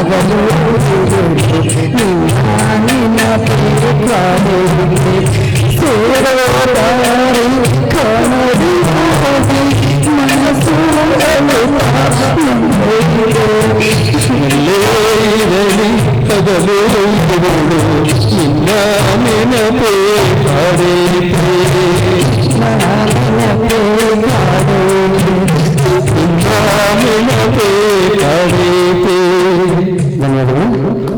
పదలు నిన్న నిన్న పాడే ಕಾಣದಿ